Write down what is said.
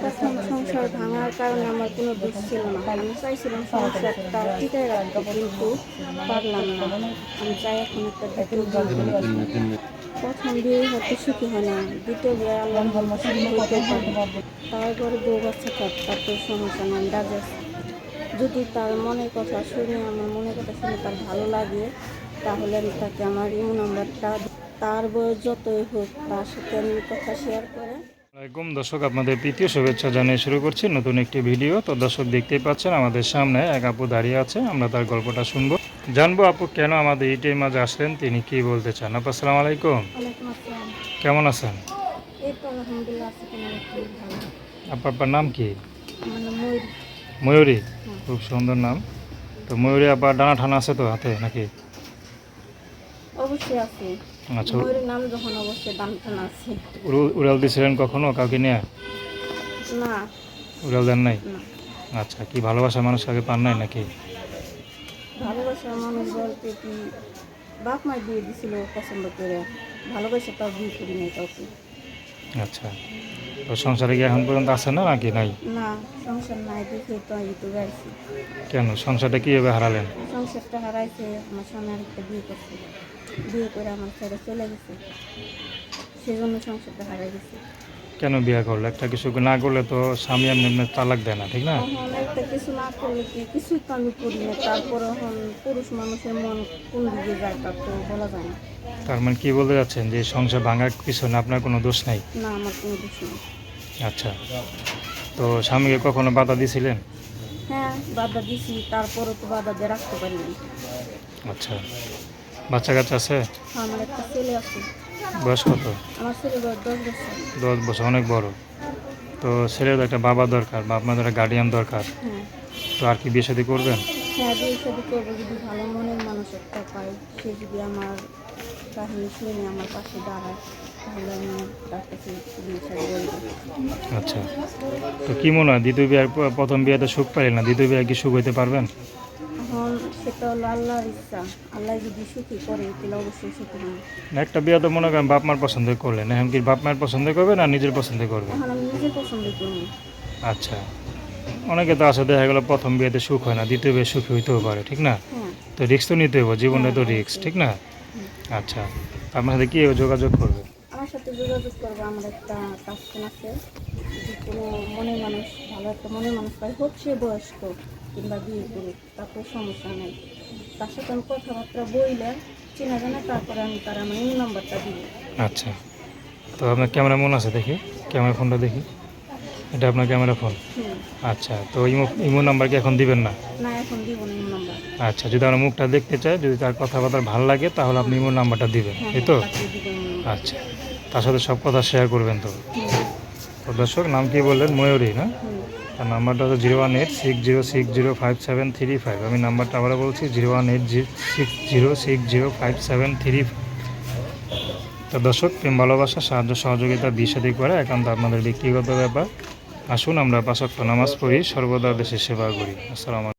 প্রথম সংসার ভাঙার কারণে আমার কোনো দোষ ছিল না। আমি চাইছিলাম সংসারটা টিকে রাখতে, কিন্তু পারলাম না। আমি চাই এখন একটা। প্রথম বিয়ে হয়তো সুখী হয় না, দ্বিতীয় বিয়ে আল্লাহ তারপরে বউ বাচ্চা থাক তার তো সমস্যা নেই রাজা যদি তার মনের কথা শুনে, আমার মনের কথা শুনে তার ভালো লাগে, তাহলে আমি তাকে আমার ইউ নাম্বারটা, তার বয়স যতই হোক, তার সাথে আমি কথা শেয়ার করে আসসালামাইকুম দর্শক আপনাদের তৃতীয় শুভেচ্ছা জানিয়ে শুরু করছি নতুন একটি ভিডিও। তো দর্শক দেখতেই পাচ্ছেন আমাদের সামনে এক আপু দাঁড়িয়ে আছে আমরা তার গল্পটা শুনব। জানব আপু কেন আমাদের ইটের মাঝে আসলেন তিনি কি বলতে চান? আপু আসসালাম। আলাইকুম কেমন আছেন? ভালো। আপনার নাম কি? ময়ূর। ময়ূরী। খুব সুন্দর নাম। তো ময়ূরী আবার ডানা ঠানা আছে তো হাতে নাকি? অবশ্যই আছে। আচ্ছা। ময়ূরের নাম যখন অবশ্যই আছে। উড়াল দিয়েছিলেন কখনো কাউকে নিয়ে? না। উড়াল দেন নাই? আচ্ছা কি ভালোবাসা মানুষ আগে পান নাই নাকি? ভালোবাসার মানুষ বলতে কি বাপ মাই বিয়ে দিছিল পছন্দ করে ভালোবাসা তাও বিয়ে করি নাই কাউকে। আচ্ছা তো সংসারে কি এখন পর্যন্ত আছে না নাকি নাই? না সংসার নাই দেখে তো আমি তো গাইছি কেন? সংসারটা কীভাবে হারালেন? সংসারটা হারাইছে আমার স্বামী আরেকটা বিয়ে করছে। বিয়ে করে আমার ছেড়ে চলে গেছে। সেজন্য সংসারটা হারাই গেছে। কেন বিয়ে করল? একটা কিছু না করলে তো স্বামী এমনি এমনি তালাক দেয় না ঠিক না? একটা কিছু না করলে কি কিছুই তো আমি করি না। তারপরে এখন পুরুষ মানুষের মন কোন দিকে যায় তা তো বলা যায় না। তার মানে কি বলতে যাচ্ছেন যে সংসার ভাঙার পিছনে আপনার কোনো দোষ নাই? না আমার কোনো দোষ নেই। আচ্ছা। তো স্বামীকে কখনো বাধা দিয়েছিলেন হ্যাঁ বাধা দিছি। তারপরে তো বাধা দিয়ে রাখতে পারিনি। আচ্ছা। বাচ্চা কাচ্চা আছে? আমার একটা ছেলে আছে। বয়স কত? আমার ছেলে বয়স দশ বছর। দশ বছর অনেক বড়। তো ছেলের একটা বাবা দরকার বা আপনাদের গার্ডিয়ান দরকার। হ্যাঁ। তো আর কি বিয়ে শাদী করবেন? হ্যাঁ বিয়ে শাদি করব যদি ভালো মনের মানুষ একটা পাই সে যদি আমার কাহিনী শুনে আমার পাশে দাঁড়ায় তাহলে আমি তার কাছে বিয়ে শাদি করব আচ্ছা। তো কি মনে হয় দ্বিতীয় বিয়ের প্রথম বিয়েতে সুখ পাইলেন না দ্বিতীয় বিয়ে কি সুখ হইতে পারবেন? সেটা হলো আল্লাহর ইচ্ছা। আল্লাহ যদি সুখী করে তাহলে অবশ্যই সুখী হবে। একটা বিয়ে তো মনে করেন বাপ মার পছন্দ করলেন। এখন কি বাপ মায়ের পছন্দ করবেন না নিজের পছন্দ করবেন এখন আমি নিজে পছন্দ করি। আচ্ছা। অনেকে তো আসলে দেখা গেলো প্রথম বিয়েতে সুখ হয় না দ্বিতীয় বিয়ে সুখী হইতেও পারে ঠিক না? হ্যাঁ। তো রিক্স তো নিতে হবে জীবনে তো রিক্স ঠিক না? আচ্ছা। আপনার সাথে কী যোগাযোগ করবে? আমার সাথে যোগাযোগ করব আমার একটা কাস্টম আছে। যদি কোনো মনে মানুষ ভালো একটা মনে মানুষ পাই হোক সে বয়স্ক কিংবা বিয়ে করুক তাতে সমস্যা নেই। তার সাথে আমি কথাবার্তা বইলে চেনা জানা তারপরে আমি তার আমার এই নাম্বারটা দিব আচ্ছা। তো আপনার ক্যামেরা মন আছে দেখি? ক্যামেরা ফোনটা দেখি? এটা আপনার ক্যামেরা ফোন আচ্ছা তো ইমো ইমো নাম্বার কি এখন দিবেন না? না এখন দিব না এই নাম্বার আচ্ছা যদি আমার মুখটা দেখতে চায় যদি তার কথাবার্তা ভালো লাগে তাহলে আপনি ইমো নাম্বারটা দিবেন হ্যাঁ এই তো? number। আচ্ছা। তার সাথে সব কথা শেয়ার করবেন তো। তো দর্শক, নাম কি বললেন? ময়ূরী, না? তার নাম্বারটা হচ্ছে zero one eight six zero six zero five seven three five আমি নাম্বারটা আবার বলছি zero one eight six zero six zero five seven three তো দর্শক, প্রেম, ভালোবাসা, সাহায্য, সহযোগিতা বিষাদি করে একান্ত আপনাদের ব্যক্তিগত ব্যাপার। আসুন, আমরা পাশক্ত নামাজ পড়ি, সর্বদা দেশের সেবা করি। আসসালামু